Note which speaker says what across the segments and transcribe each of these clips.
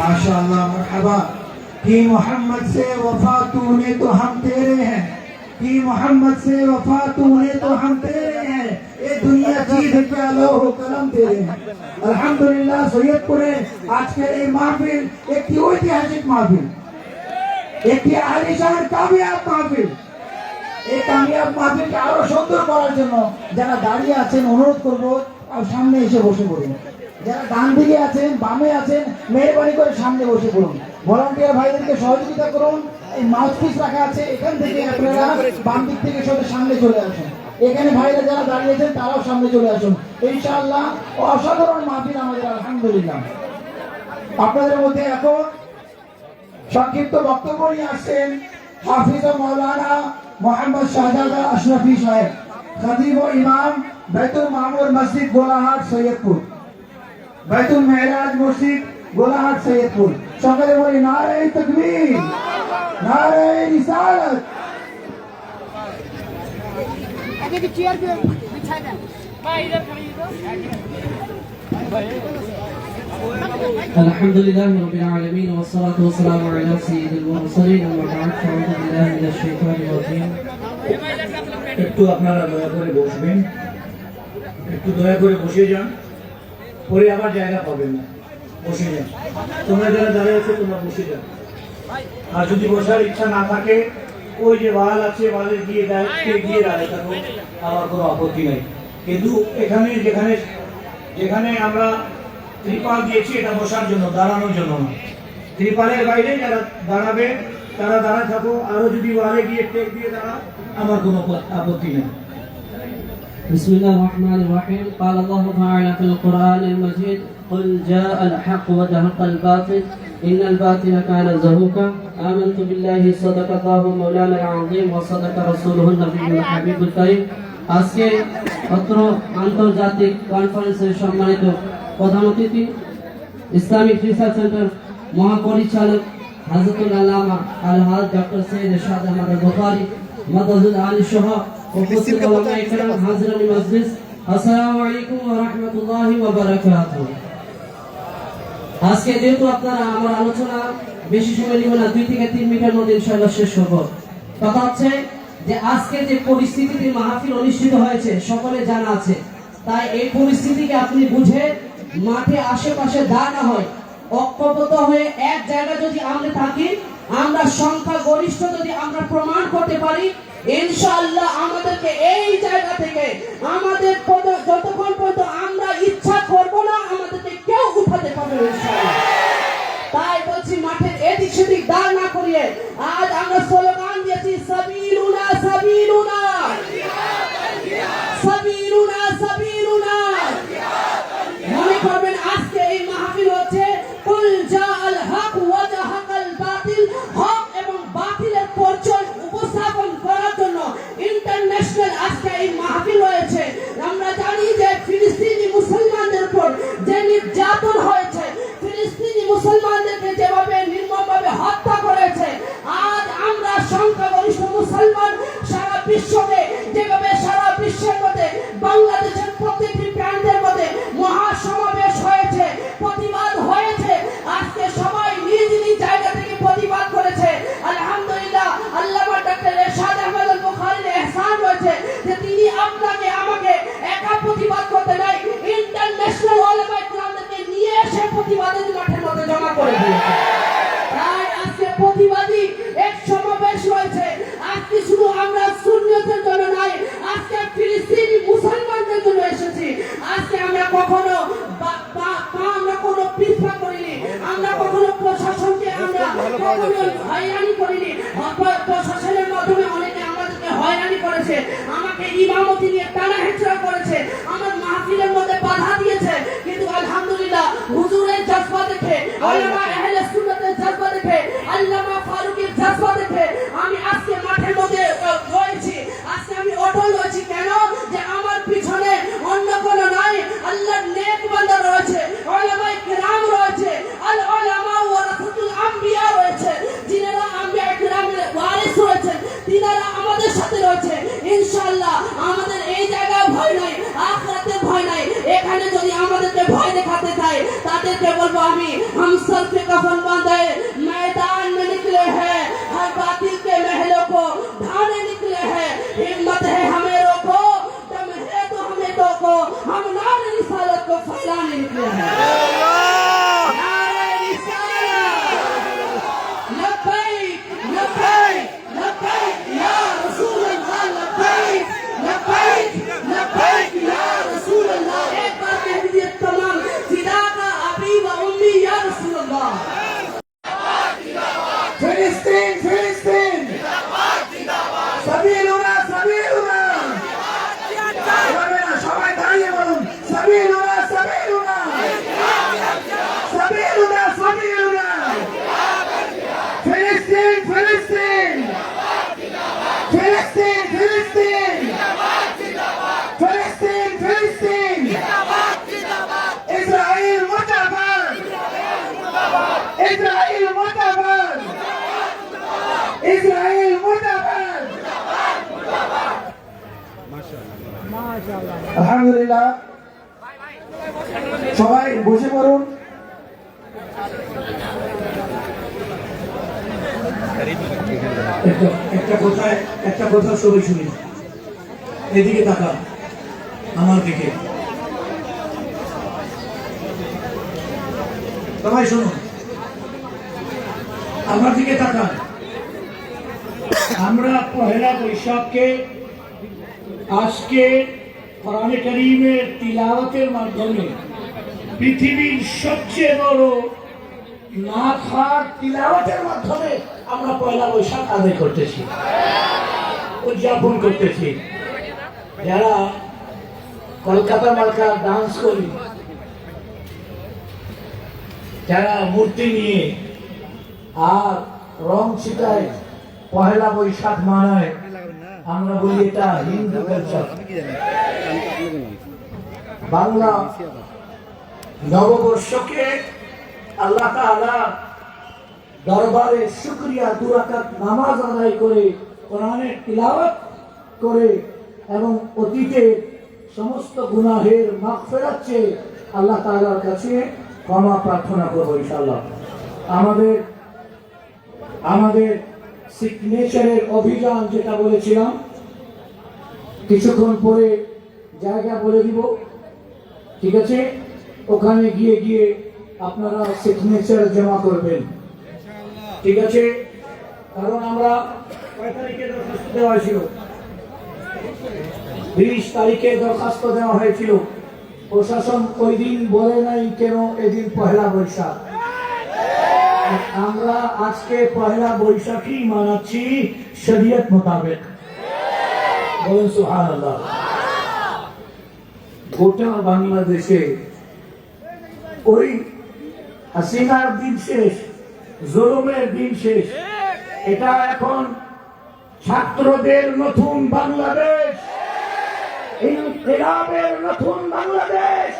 Speaker 1: माशाल्लाह मरहबा कि मोहम्मद से वफा तूने तो हम तेरे हैं कि मोहम्मद से वफा तूने तो हम तेरे हैं ये दुनिया चीज पे लो कलम तेरे हैं আলহামদুলিল্লাহ সৈয়দপুরে আজকের এই মাহফিল একটি ঐতিহাসিক মাহফিল একটি আলিশান কামিয়াব মাহফিল এই কামিয়াব মাহফিলকে আরো সুন্দর করার জন্য যারা দাঁড়িয়ে আছেন অনুরোধ করবো আর সামনে এসে বসে পড়ুন। যারা ডান দিকে আছেন, বামে আছেন, মেহরবানি করে সামনে বসে পড়ুন। ভলান্টিয়ার ভাইদেরকে সহযোগিতা করুন। এই মাউথপিস রাখা আছে, এখান থেকে আপনারা বাম দিক থেকে সবাই সামনে চলে আসুন। এখানে ভাইরা যারা দাঁড়িয়েছেন তারাও সামনে চলে আসুন। ইনশাআল্লাহ, অসাধারণ মাহফিল আমাদের, আলহামদুলিল্লাহ। আপনাদের মধ্যে এখন সংক্ষিপ্ত বক্তব্য নিয়ে আসছেন হাফিজ মৌলানা মোহাম্মদ শাহজাদা আশরাফি সাহেব খাদিব ইমাম बैतुल मामूर मस्जिद गोलाहाट सैयदपुर बैतुल मेहराज मस्जिद गोलाहाट सैयदपुर সকলে বলি নারে তকবীর নারে রিসালত
Speaker 2: आगे की चेयर पे बिछा दें भाई इधर खड़ी हो
Speaker 3: الحمد لله رب العالمين والصلاة والسلام على سيد المرسلين أما بعد فأعوذ بالله من الشيطان الرجيم
Speaker 4: একটু আপনারা দয়া করে বসবেন একটু দয়া করে বসে যান। পরে আবার জায়গা পাবেন না। বসে যান। তোমরা যারা আছো, তোমরা বসে যান। আর যদি বসার ইচ্ছা না থাকে, ওই যে ওয়াল আছে ওয়ালে গিয়ে দাঁড়িয়ে গিয়ে দাঁড়িয়ে থাকো আমার কোনো আপত্তি নেই। কিন্তু এখানে যেখানে যেখানে আমরা ত্রিপাল দিয়েছি, এটা বসার জন্য, দাঁড়ানোর জন্য না। ত্রিপালের বাইরে যারা দাঁড়াবে, তারা দাঁড়া থাকো। আরও যদি ওয়ালে গিয়ে টেক দিয়ে দাঁড়া আমার কোনো আপত্তি নেই।
Speaker 3: بسم الله الرحمن الرحيم قال الله تعالى في القرآن المجيد قل جاء الحق وزهق الباطل إن الباطل كان زهوقا آمنت بالله صدق الله مولانا العظيم وصدق رسوله النبي الحبيب الكريم আজকে অত্র আন্তর্জাতিক কনফারেন্সের সম্মানিত প্রধান অতিথি ইসলামিক রিসার্চ সেন্টার মহাপরিচালক হাজরতুল আল্লামা আলহাজ ডক্টর সৈয়দ শাহ আহমদ বুখারী মাদাজুল আলী সহ উপস্থিত ওলামা হাজরানি মজলিস আসসালামু আলাইকুম ওয়া রাহমাতুল্লাহি ওয়া বারাকাতুহু। আজকে যেহেতু আপনারা আমার আলোচনা বেশি সময় নিব না দুই থেকে তিন মিনিটের মধ্যে ইনশাআল্লাহ শেষ করব কথা হচ্ছে যে আজকে যে পরিস্থিতিতে মাহফিল অনুষ্ঠিত হয়েছে সকলে জানা আছে। তাই এই পরিস্থিতিকে আপনি বুঝে মাঠে আশেপাশে দাঁড়ানো হয় ঐক্যবদ্ধ হয়ে এক জায়গায় যদি আমরা থাকি আমরা সংখ্যা গরিষ্ঠ যদি আমরা প্রমাণ করতে পারি ইনশাআল্লাহ আমাদেরকে এই জায়গা থেকে, আমাদের যতক্ষণ পর্যন্ত আমরা ইচ্ছা করব না, আমাদেরকে কেউ উঠাতে পারবে তাই বলছি মাঠের এদিক সেদিক দাঁড় না করিয়ে, আজ আমরা স্লোগান দিয়েছি, সাবিলুনা সাবিলুনা। ইনশাল্লাহ আমাদের এই জায়গায় ভয় নাই আখরাতে ভয় নাই। এখানে যদি আমাদেরকে ভয় দেখাতে চায়, তাদেরকে বলব আমি
Speaker 1: हम सर पे कफन बांधे मैदान में निकले हैं हर बातिल के महलों को ढाने আলহামদুলিল্লাহ। সবাই বসে পড়ুন।
Speaker 4: একটা একটা কথা সবাই শুনি। এদিকে তাকা আমার দিকে। সবাই শুনুন। আমার দিকে তাকান। আমরা পহেলা বৈশাখকে, আজকে কোরআনে করিমের তিলাওয়াতের মাধ্যমে পৃথিবীর সবচেয়ে বড় না খার তিলাওয়াতের মাধ্যমে আমরা পয়লা বৈশাখ আদায় করতেছি, উদযাপন করতেছি। যারা কলকাতা মার্কা ডান্স করি, যারা মূর্তি নিয়ে আর রং ছিটায় পয়লা বৈশাখ মানায় আমরা বলি এটা হিন্দু কালচার বাংলা নববর্ষকে আল্লাহ দরবারে শুক্রিয়া, দুরাকাত, নামাজ আদায় করে কোরআনের তিলাওয়াত করে এবং অতীতে সমস্ত গুনাহের মাগফিরাত ফেরাচ্ছে আল্লাহ তাআলার কাছে ক্ষমা প্রার্থনা করব ইনশাআল্লাহ। আমাদের আমাদের সিগনেচারের অভিযান যেটা বলেছিলাম, কিছুক্ষণ পরে জায়গা বলে দিব, ঠিক আছে? ওখানে গিয়ে গিয়ে আপনারা সিগনেচার জমা করবেন, ঠিক আছে? কারণ আমরা কয় তারিখে দরখাস্ত দেওয়া হয়েছিল? বিশ তারিখে দরখাস্ত দেওয়া হয়েছিল। প্রশাসন ওই দিন বলে নাই কেন এদিন পহেলা বৈশাখ। আমরা আজকে পহেলা বৈশাখী মানাচ্ছি শরীয়ত মোতাবেক। সুহান গোটা বাংলাদেশে ওই হাসিনার দিন শেষ, জুলুমের দিন শেষ, এটা এখন ছাত্রদের নতুন বাংলাদেশ। ইনকিলাবের নতুন বাংলাদেশ।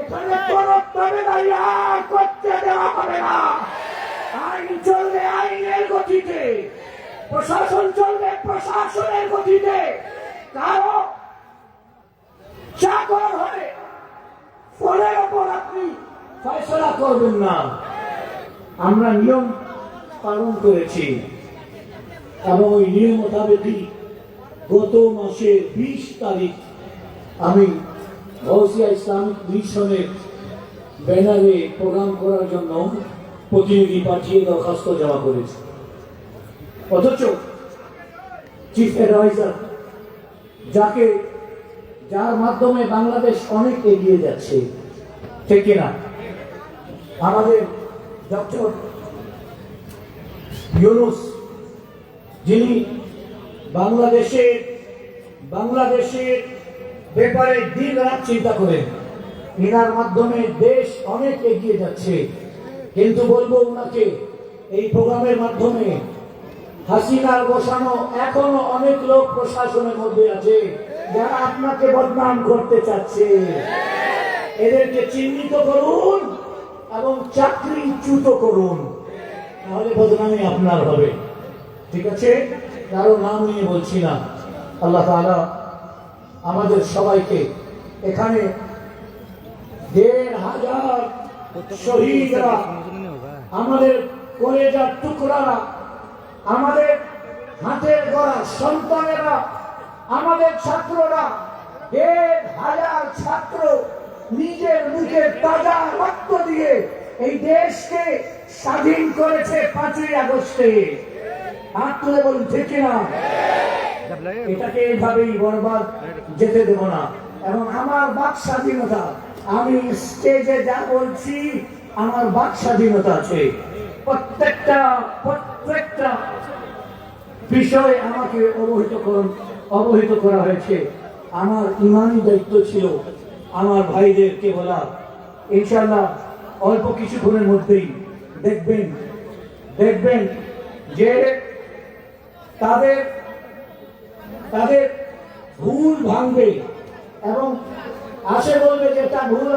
Speaker 4: এখানে কোন করতে দেওয়া হবে না। আইন চলবে আইনের গতিতে। প্রশাসন চলবে প্রশাসনের গতিতে। কারও চাকর ওপর আপনি ফয়সলা করবেন না। আমরা নিয়ম পালন করেছি এবং ওই নিয়ম মোতাবেকই গত মাসের বিশ তারিখ আমি গৌসিয়া ইসলামিক মিশনের ব্যানারে প্রোগ্রাম করার জন্য প্রতিনিধি পাঠিয়ে দরখাস্ত জমা করেছে। অথচ চিফ অ্যাডভাইজার যাকে, যার মাধ্যমে বাংলাদেশ অনেক এগিয়ে যাচ্ছে, ঠিক কিনা? আমাদের ডক্টর ইউনুস, যিনি বাংলাদেশের বাংলাদেশের ব্যাপারে দিন রাত চিন্তা করেন এনার মাধ্যমে দেশ অনেক এগিয়ে যাচ্ছে। কিন্তু বলব ওনাকে, এই প্রোগ্রামের মাধ্যমে হাসিনার বসানো এখনও অনেক লোক প্রশাসনের মধ্যে আছে যারা আপনাকে বদনাম করতে চাচ্ছে। এদেরকে চিহ্নিত করুন এবং চাকরিচ্যুত করুন। তাহলে বদনামি আপনার হবে। ঠিক আছে? কারও নাম নিয়ে বলছি না। আল্লাহ তাআলা আমাদের সবাইকে এখানে দেড় হাজার শহীদরা আমাদের কলেজার টুকরারা আমাদের হাতের গড়া সন্তানেরা, আমাদের ছাত্ররা হাজার ছাত্র নিজের মুখে তাজা রক্ত দিয়ে এই দেশকে স্বাধীন করেছে পাঁচই আগস্টে। হাত তুলে বলুন, ঠিক এটাকে এইভাবেই বরবাদ যেতে দেব না। এবং আমার বাক স্বাধীনতা আমি স্টেজে যা বলছি, আমার বাক স্বাধীনতা আছে। প্রত্যেকটা প্রত্যেকটা বিষয় আমাকে অবহিত অবহিত করা হয়েছে। আমার ইমানি দায়িত্ব ছিল আমার ভাইদেরকে বলা। ইনশাল্লাহ অল্প কিছুক্ষণের মধ্যেই দেখবেন দেখবেন যে তাদের তাদের ভুল ভাঙবে এবং আসে বলবে যে তা ভুল